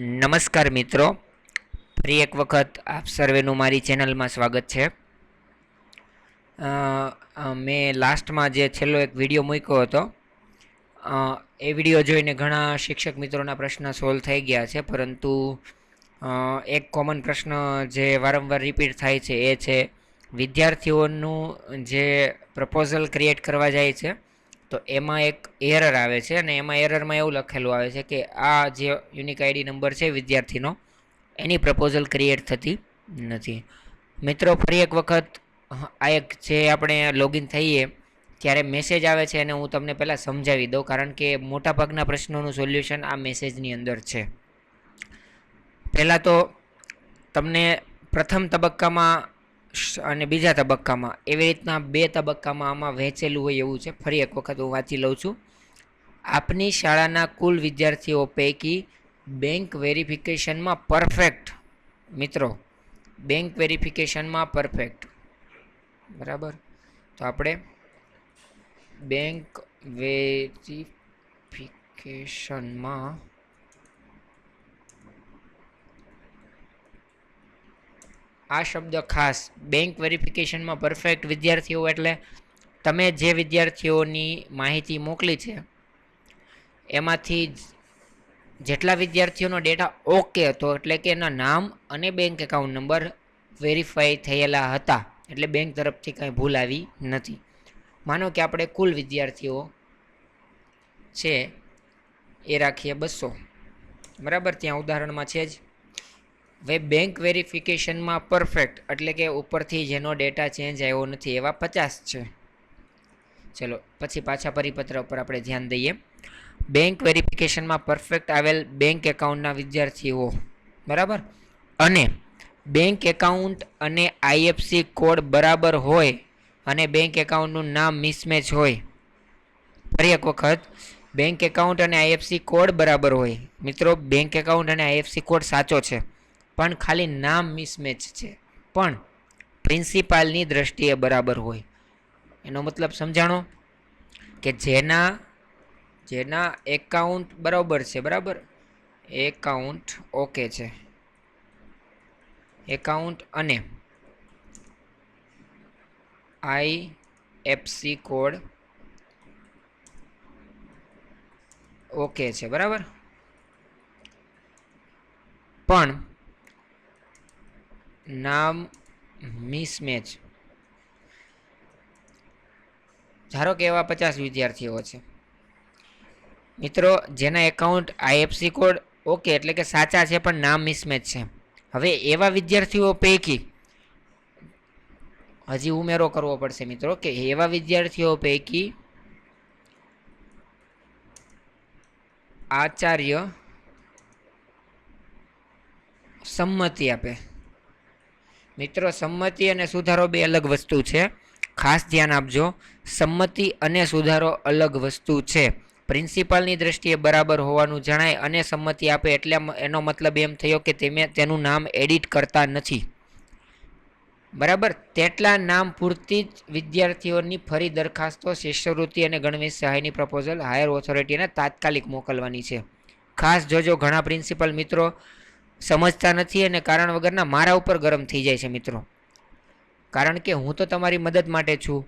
નમસ્કાર મિત્રો. ફરી એક વખત આપ સર્વેનું મારી ચેનલમાં સ્વાગત છે. મેં લાસ્ટમાં જે છેલ્લો એક વીડિયો મૂક્યો હતો એ વીડિયો જોઈને ઘણા શિક્ષક મિત્રોના પ્રશ્ન સોલ્વ થઈ ગયા છે, પરંતુ એક કોમન પ્રશ્ન જે વારંવાર રિપીટ થાય છે એ છે, વિદ્યાર્થીઓનું જે પ્રપોઝલ ક્રિએટ કરવા જાય છે તો એમાં એક એરર આવે છે અને એમાં એરરમાં એવું લખેલું આવે છે કે આ જે યુનિક આઈડી નંબર છે વિદ્યાર્થીનો, એની પ્રપોઝલ ક્રિએટ થતી નથી. મિત્રો, ફરી એક વખત આ એક જે આપણે લોગિન થઈએ, ત્યારે મેસેજ આવે છે અને હું તમને પહેલાં સમજાવી દઉં, કારણ કે મોટાભાગના પ્રશ્નોનું સોલ્યુશન આ મેસેજની અંદર છે. પહેલાં તો તમને પ્રથમ તબક્કામાં અને બીજા તબક્કામાં. એવી રીતના બે તબક્કામાં આમાં વહેંચેલું હોય એવું છે. ફરી એક વખત હું વાંચી લઉં છું. આપની શાળાના કુલ વિદ્યાર્થીઓ પૈકી બેંક વેરિફિકેશનમાં પરફેક્ટ, મિત્રો, બેંક વેરિફિકેશનમાં પરફેક્ટ. બરાબર? તો આપણે બેંક વેરિફિકેશનમાં આ શબ્દ ખાસ બેંક વેરિફિકેશનમાં પરફેક્ટ વિદ્યાર્થીઓ એટલે તમે જે વિદ્યાર્થીઓની માહિતી મોકલી છે, એમાંથી જેટલા વિદ્યાર્થીઓનો ડેટા ઓકે હતો, એટલે કે એના નામ અને બેંક એકાઉન્ટ નંબર વેરીફાઈ થયેલા હતા, એટલે બેંક તરફથી કાંઈ ભૂલ આવી નથી. માનો કે આપણે કુલ વિદ્યાર્થીઓ છે એ રાખીએ બસો. બરાબર? ત્યાં ઉદાહરણમાં છે જ. હવે બેંક વેરિફિકેશનમાં પરફેક્ટ એટલે કે ઉપરથી જેનો ડેટા ચેન્જ આવ્યો નથી, એવા પચાસ છે. ચલો, પછી પાછા પરિપત્ર ઉપર આપણે ધ્યાન દઈએ. બેંક વેરિફિકેશનમાં પરફેક્ટ આવેલ બેંક એકાઉન્ટના વિદ્યાર્થીઓ, બરાબર? અને બેંક એકાઉન્ટ અને આઈએફસી કોડ બરાબર હોય, અને બેંક એકાઉન્ટનું નામ મિસમેચ હોય, ફરી એક વખત બેંક એકાઉન્ટ અને આઈએફસી કોડ બરાબર હોય. મિત્રો બેંક એકાઉન્ટ અને આઈએફસી કોડ સાચો છે. પણ ખાલી નામ મિસમેચ છે. પણ પ્રિન્સિપાલની દ્રષ્ટિએ બરાબર હોય. એનો મતલબ સમજાણો? કે જેના જેના એકાઉન્ટ બરાબર છે, બરાબર? એકાઉન્ટ ઓકે છે. એકાઉન્ટ અને આઈ એફસી કોડ ઓકે છે, બરાબર? પણ નામ મિસમેચ ધારો કે એવા પચાસ વિદ્યાર્થીઓ છે. મિત્રો, જેના એકાઉન્ટ આઈએફસી કોડ ઓકે એટલે કે સાચા છે, પણ નામ મિસમેચ છે. હવે એવા વિદ્યાર્થીઓ પૈકી હજી ઉમેરો કરવો પડશે મિત્રો, કે એવા વિદ્યાર્થીઓ પૈકી આચાર્ય સંમતિ આપે. મિત્રો, સંમતિ અને સુધારો બે અલગ વસ્તુ છે. ખાસ ધ્યાન આપજો, સંમતિ અને સુધારો અલગ વસ્તુ છે. પ્રિન્સિપાલની દ્રષ્ટિએ બરાબર હોવાનું જણાય અને સંમતિ આપે એટલે એનો મતલબ એમ થયો કે તેમે તેનું નામ એડિટ કરતા નથી. બરાબર? તેટલા નામ પૂરતી જ વિદ્યાર્થીઓની ફરી દરખાસ્તો, શિષ્યવૃત્તિ અને ગણવેશ સહાયની પ્રપોઝલ હાયર ઓથોરિટીને તાત્કાલિક મોકલવાની છે. ખાસ જોજો ઘણા પ્રિન્સિપલ મિત્રો સમજતા નથી અને કારણ વગરના મારા ઉપર ગરમ થઈ જાય છે મિત્રો. કારણ કે હું તો તમારી મદદ માટે છું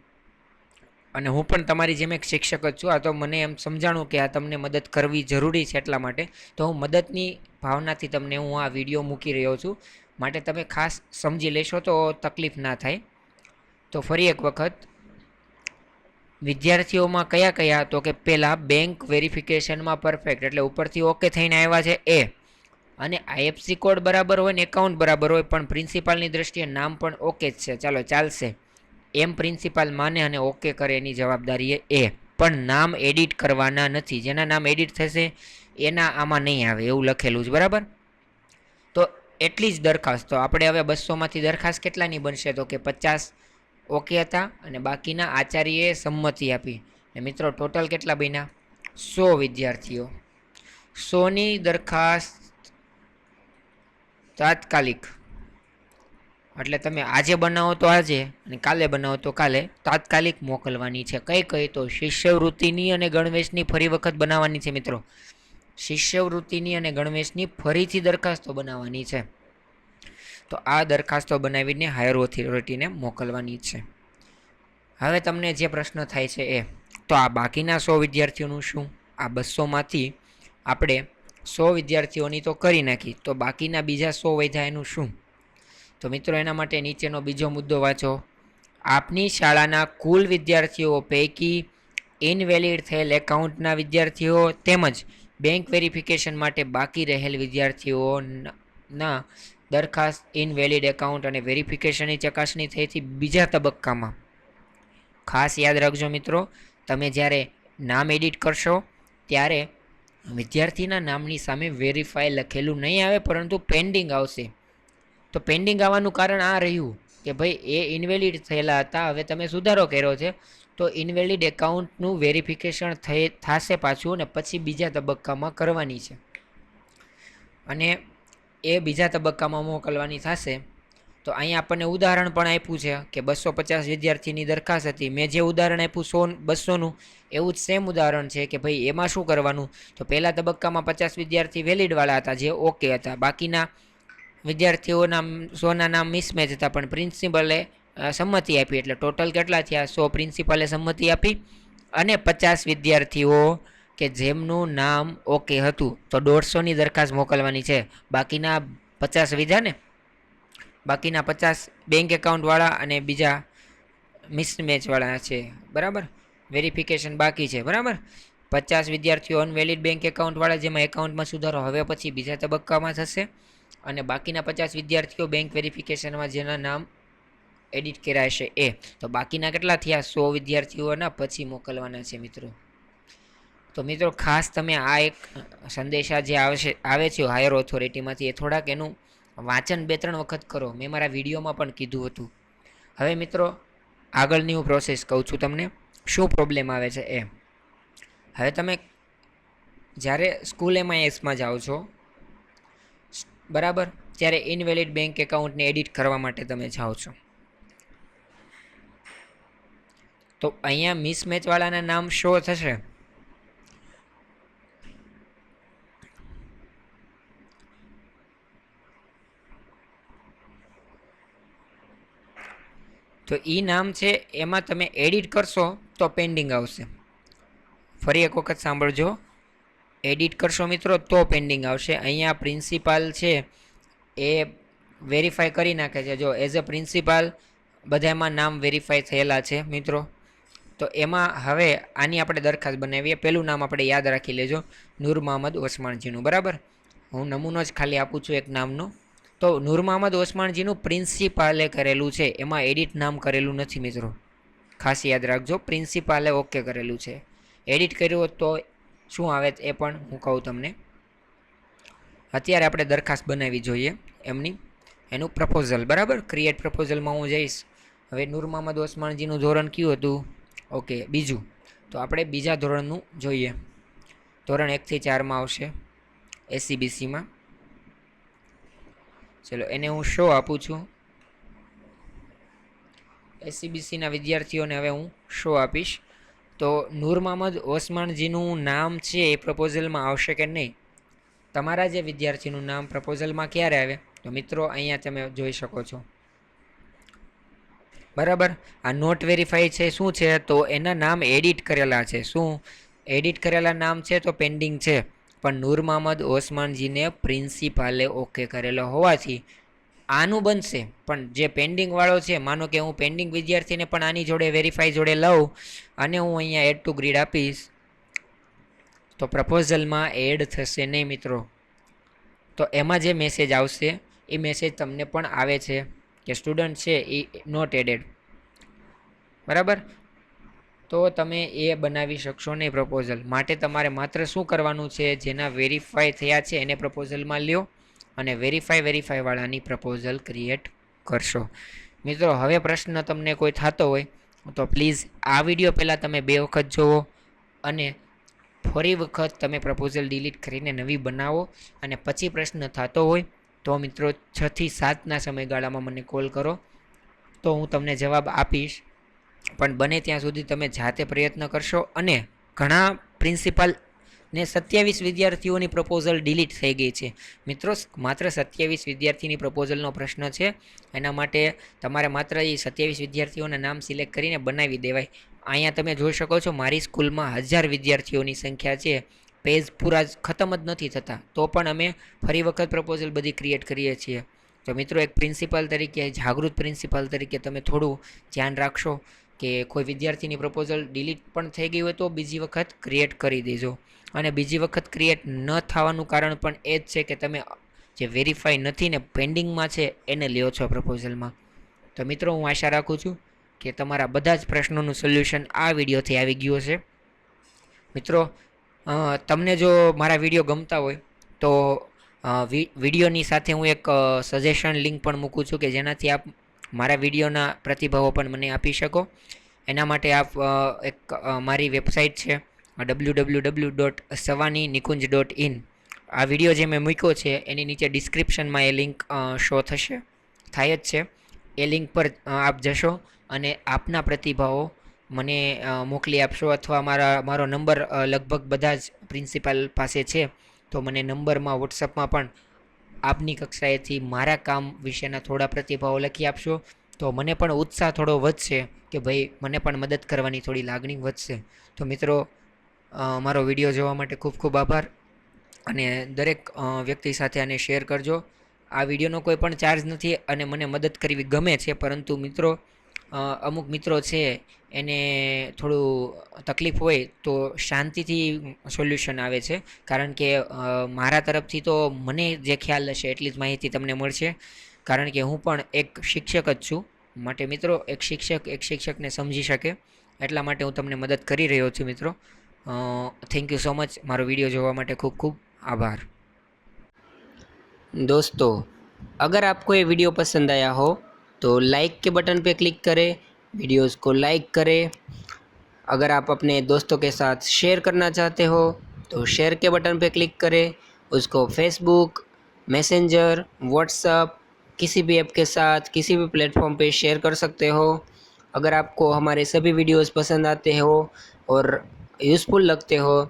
અને હું પણ તમારી જેમ એક શિક્ષક જ છું. આ તો મને એમ સમજાણું કે આ તમને મદદ કરવી જરૂરી છે એટલા માટે. તો હું મદદની ભાવનાથી તમને હું આ વીડિયો મૂકી રહ્યો છું. માટે તમે ખાસ સમજી લેશો તો તકલીફ ના થાય. તો ફરી એક વખત, વિદ્યાર્થીઓમાં કયા કયા? તો કે પહેલાં બેંક વેરિફિકેશનમાં પરફેક્ટ એટલે ઉપરથી ઓકે થઈને આવ્યા છે એ અને આઈએફસી કોડ બરાબર હોય ને એકાઉન્ટ બરાબર હોય પણ પ્રિન્સિપાલની દ્રષ્ટિએ નામ પણ ઓકે જ છે. ચાલો, ચાલશે. એમ પ્રિન્સિપાલ માને અને ઓકે કરે એની જવાબદારી એ. પણ નામ એડિટ કરવાના નથી. જેના નામ એડિટ થશે, એના આમાં નહીં આવે. એવું લખેલું જ બરાબર? તો એટલી જ દરખાસ્ત. આપણે હવે બસોમાંથી દરખાસ્ત કેટલાની બનશે? તો કે પચાસ ઓકે હતા અને બાકીના આચાર્યએ સંમતિ આપી. ને મિત્રો, ટોટલ કેટલા બન્યા? સો વિદ્યાર્થીઓ. સોની દરખાસ્ત તાત્કાલિક. એટલે તમે આજે બનાવો તો આજે અને કાલે બનાવો તો કાલે. તાત્કાલિક મોકલવાની છે. કઈ કઈ તો શિષ્યવૃત્તિની અને ગણવેશની ફરી વખત બનાવવાની છે મિત્રો. શિષ્યવૃત્તિની અને ગણવેશની ફરીથી દરખાસ્તો બનાવવાની છે. તો આ દરખાસ્તો બનાવીને હાયર ઓથોરિટીને મોકલવાની છે. હવે તમને જે પ્રશ્ન થાય છે એ. તો આ બાકીના સો વિદ્યાર્થીઓનું શું? આ બસોમાંથી આપણે સો વિદ્યાર્થીઓની તો કરી નાખી. તો બાકીના બીજા સો વધ્યા એનું શું? તો મિત્રો, એના માટે નીચેનો બીજો મુદ્દો વાંચો. આપની શાળાના કુલ વિદ્યાર્થીઓ પૈકી ઇનવેલિડ થયેલ એકાઉન્ટના વિદ્યાર્થીઓ તેમજ બેંક વેરિફિકેશન માટે બાકી રહેલ વિદ્યાર્થીઓના દરખાસ્ત ઇનવેલિડ એકાઉન્ટ અને વેરિફિકેશનની ચકાસણી થઈથી બીજા તબક્કામાં. ખાસ યાદ રાખજો મિત્રો, તમે જ્યારે નામ એડિટ કરશો, ત્યારે વિદ્યાર્થીના નામની સામે વેરીફાઈ લખેલું નહીં આવે, પરંતુ પેન્ડિંગ આવશે. તો પેન્ડિંગ આવવાનું કારણ આ રહ્યું કે ભાઈ, એ ઇનવેલિડ થયેલા હતા. હવે તમે સુધારો કર્યો છે. તો ઇનવેલિડ એકાઉન્ટનું વેરિફિકેશન થઈ થશે પાછું અને પછી બીજા તબક્કામાં કરવાની છે. અને એ બીજા તબક્કામાં મોકલવાની થશે. તો અહીંયા આપણને ઉદાહરણ પણ આપ્યું છે કે બસો પચાસ વિદ્યાર્થીની દરખાસ્ત હતી. મેં જે ઉદાહરણ આપ્યું સો, બસોનું, એવું જ સેમ ઉદાહરણ છે કે ભાઈ એમાં શું કરવાનું? તો પહેલાં તબક્કામાં પચાસ વિદ્યાર્થી વેલિડવાળા હતા, જે ઓકે હતા. બાકીના વિદ્યાર્થીઓના સોના નામ મિસમેચ હતા, પણ પ્રિન્સિપલે સંમતિ આપી. એટલે ટોટલ કેટલા થયા? સો પ્રિન્સિપલે સંમતિ આપી અને પચાસ વિદ્યાર્થીઓ કે જેમનું નામ ઓકે હતું. તો દોઢસોની દરખાસ્ત મોકલવાની છે. બાકીના પચાસ વિધા ને બાકીના પચાસ બેંક એકાઉન્ટવાળા અને બીજા મિસમેચવાળા છે. બરાબર? વેરિફિકેશન બાકી છે. બરાબર? પચાસ વિદ્યાર્થીઓ અનવેલિડ બેંક એકાઉન્ટવાળા જેમાં એકાઉન્ટમાં સુધારો હવે પછી બીજા તબક્કામાં થશે. અને બાકીના પચાસ વિદ્યાર્થીઓ બેંક વેરિફિકેશનમાં જેના નામ એડિટ કરાશે એ. તો બાકીના કેટલા થયા? સો વિદ્યાર્થીઓના પછી મોકલવાના છે મિત્રો. તો મિત્રો ખાસ તમે આ એક સંદેશા જે આવશે આવે છે હાયર ઓથોરિટીમાંથી એ થોડાક એનું વાંચન બે ત્રણ વખત કરો. મેં મારા વિડીયોમાં પણ કીધું હતું. હવે મિત્રો, આગળની હું પ્રોસેસ કહું છું તમને. શું પ્રોબ્લેમ આવે છે એ હવે તમે જ્યારે સ્કૂલ એમઆઈએસમાં જાઓ છો, બરાબર? ત્યારે ઇનવેલિડ બેંક એકાઉન્ટને એડિટ કરવા માટે તમે જાઓ છો. તો અહીંયા મિસમેચવાળાના નામ શો થશે? તો એ નામ છે, એમાં તમે એડિટ કરશો તો પેન્ડિંગ આવશે. ફરી એક વખત સાંભળજો. એડિટ કરશો મિત્રો તો પેન્ડિંગ આવશે. અહીંયા પ્રિન્સિપાલ છે, એ વેરીફાઈ કરી નાખે છે. જો એઝ અ પ્રિન્સિપાલ બધામાં નામ વેરીફાઈ થયેલા છે મિત્રો. તો એમાં હવે આની આપણે દરખાસ્ત બનાવીએ. પહેલું નામ આપણે યાદ રાખી લેજો. નૂર મહમદ ઓસમાણજીનું બરાબર? હું નમૂનો જ ખાલી આપું છું એક નામનો. તો નૂર મહમદ ઓસમાણજીનું પ્રિન્સિપાલે કરેલું છે. એમાં એડિટ નામ કરેલું નથી મિત્રો. ખાસ યાદ રાખજો, પ્રિન્સિપાલે ઓકે કરેલું છે. એડિટ કર્યું હોત તો શું આવે એ પણ હું કહું તમને. અત્યારે આપણે દરખાસ્ત બનાવવી જોઈએ એમની. એનું પ્રપોઝલ, બરાબર? ક્રિએટ પ્રપોઝલમાં હું જઈશ. હવે નૂર મહમદ ઓસમાણજીનું ધોરણ કયું હતું? ઓકે, બીજું. તો આપણે બીજા ધોરણનું જોઈએ. ધોરણ એકથી ચારમાં આવશે. એસસીબીસીમાં ચલો, એને હું શો આપું છું. એસસીબીસીના વિદ્યાર્થીઓને હવે હું શો આપીશ. તો નૂર મહમદ ઓસમાણજીનું નામ છે, એ પ્રપોઝલમાં આવશે કે નહીં? તમારા જે વિદ્યાર્થીનું નામ પ્રપોઝલમાં ક્યારે આવે? તો મિત્રો, અહીંયા તમે જોઈ શકો છો. બરાબર? આ નોટ વેરીફાઈ છે, શું છે? તો એના નામ એડિટ કરેલા છે. શું? એડિટ કરેલા નામ છે, તો પેન્ડિંગ છે. પણ નૂર મહમદ ઓસમાનજીને પ્રિન્સિપાલે ઓકે કરેલો હોવાથી આનું બનશે. પણ જે પેન્ડિંગવાળો છે, માનો કે હું પેન્ડિંગ વિદ્યાર્થીને પણ આની જોડે વેરીફાઈ જોડે લઉં અને હું અહીંયા એડ ટુ ગ્રીડ આપીશ, તો પ્રપોઝલમાં એડ થશે નહીં મિત્રો. તો એમાં જે મેસેજ આવશે, એ મેસેજ તમને પણ આવે છે કે સ્ટુડન્ટ છે, એ નોટ એડેડ બરાબર? તો તમે એ બનાવી શકશો નહીં પ્રપોઝલ માટે તમારે માત્ર શું કરવાનું છે? જેના વેરીફાઈ થયા છે, એને પ્રપોઝલમાં લ્યો અને વેરીફાઈ વેરીફાઈવાળાની પ્રપોઝલ ક્રિએટ કરશો. મિત્રો, હવે પ્રશ્ન તમને કોઈ થતો હોય, તો પ્લીઝ આ વીડિયો પહેલાં તમે બે વખત જુઓ અને ફરી વખત તમે પ્રપોઝલ ડિલીટ કરીને નવી બનાવો. અને પછી પ્રશ્ન થતો હોય, તો મિત્રો છથી સાતના સમયગાળામાં મને કોલ કરો. તો હું તમને જવાબ આપીશ. પણ બને ત્યાં સુધી તમે જાતે પ્રયત્ન કરશો અને ઘણા પ્રિન્સિપાલ ને સત્યાવીસ વિદ્યાર્થીઓની પ્રપોઝલ ડિલીટ થઈ ગઈ છે. મિત્રો માત્ર સત્યાવીસ વિદ્યાર્થીની પ્રપોઝલનો પ્રશ્ન છે. એના માટે તમારે માત્ર એ સત્યાવીસ વિદ્યાર્થીઓના નામ સિલેક્ટ કરીને બનાવી દેવાય. અહીંયા તમે જોઈ શકો છો, મારી સ્કૂલમાં હજાર વિદ્યાર્થીઓની સંખ્યા છે. પેજ પૂરા ખતમ જ નથી થતા. તો પણ અમે ફરી વખત પ્રપોઝલ બધી ક્રિએટ કરીએ છીએ. તો મિત્રો, એક પ્રિન્સિપાલ તરીકે, જાગૃત પ્રિન્સિપાલ તરીકે તમે થોડું ધ્યાન રાખશો. કે કોઈ વિદ્યાર્થીની પ્રપોઝલ ડિલીટ પણ થઈ ગઈ હોય તો બીજી વખત ક્રિએટ કરી દેજો. અને બીજી વખત ક્રિએટ ન થવાનું કારણ પણ એ જ છે કે તમે જે વેરીફાઈ નથી ને પેન્ડિંગમાં છે, એને લ્યો છો પ્રપોઝલમાં તો મિત્રો, હું આશા રાખું છું કે તમારા બધા જ પ્રશ્નોનું સોલ્યુશન આ વિડીયોથી આવી ગયું છે મિત્રો તમને જો મારા વીડિયો ગમતા હોય, તો વિડીયોની સાથે હું એક સજેશન લિંક પણ મૂકું છું કે જેનાથી આપ મારા વિડીયોના પ્રતિભાવો પણ મને આપી શકો. એના માટે આપ એક મારી વેબસાઇટ છે W W W dot Savani Nikunj dot in આ વીડિયો જે મેં મૂક્યો છે, એની નીચે ડિસ્ક્રિપ્શનમાં એ લિંક શો થશે. થાય જ છે. એ લિંક પર આપ જશો અને આપના પ્રતિભાવો મને મોકલી આપશો અથવા મારા, મારો નંબર લગભગ બધા જ પ્રિન્સિપાલ પાસે છે, તો મને નંબરમાં, વોટ્સઅપમાં પણ આપની કક્ષાએથી મારા કામ વિશેના થોડા પ્રતિભાવો લખી આપશો? તો મને પણ ઉત્સાહ થોડો વધશે કે ભાઈ મને પણ મદદ કરવાની થોડી લાગણી વધશે. તો મિત્રો મારો વીડિયો જોવા માટે ખૂબ ખૂબ આભાર અને દરેક વ્યક્તિ સાથે આને શેર કરજો. આ વિડીયોનો કોઈ પણ ચાર્જ નથી અને મને મદદ કરવી ગમે છે, પરંતુ મિત્રો અમુક મિત્રો છે એને થોડું તકલીફ હોય તો શાંતિથી સોલ્યુશન આવે છે કારણ કે અ, મારા તરફથી તો મને જે ખ્યાલ હશે એટલી જ માહિતી તમને મળશે કારણ કે હું પણ એક શિક્ષક જ છું માટે મિત્રો એક શિક્ષક એક શિક્ષકને સમજી શકે એટલા માટે હું તમને મદદ કરી રહ્યો છું મિત્રો થેન્ક યુ સો મચ મારો વિડીયો જોવા માટે ખૂબ ખૂબ आभार दोस्तों अगर आपको ये वीडियो पसंद आया हो तो लाइक के बटन पे क्लिक करें वीडियोस को लाइक करें। अगर आप अपने दोस्तों के साथ शेयर करना चाहते हो तो शेयर के बटन पर क्लिक करें। उसको फेसबुक मैसेंजर व्हाट्सअप किसी भी ऐप के साथ, किसी भी प्लेटफॉर्म पे शेयर कर सकते हो। अगर आपको हमारे सभी वीडियोस पसंद आते हो और यूज़फुल लगते हो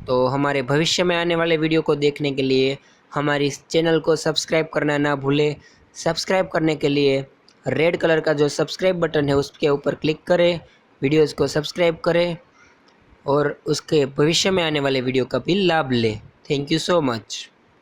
तो हमारे भविष्य में आने वाले वीडियो को देखने के लिए हमारी चैनल को सब्सक्राइब करना ना भूलें। सब्सक्राइब करने के लिए रेड कलर का जो सब्सक्राइब बटन है उसके ऊपर क्लिक करें वीडियोस को सब्सक्राइब करें और उसके भविष्य में आने वाले वीडियो का भी लाभ लें थैंक यू सो मच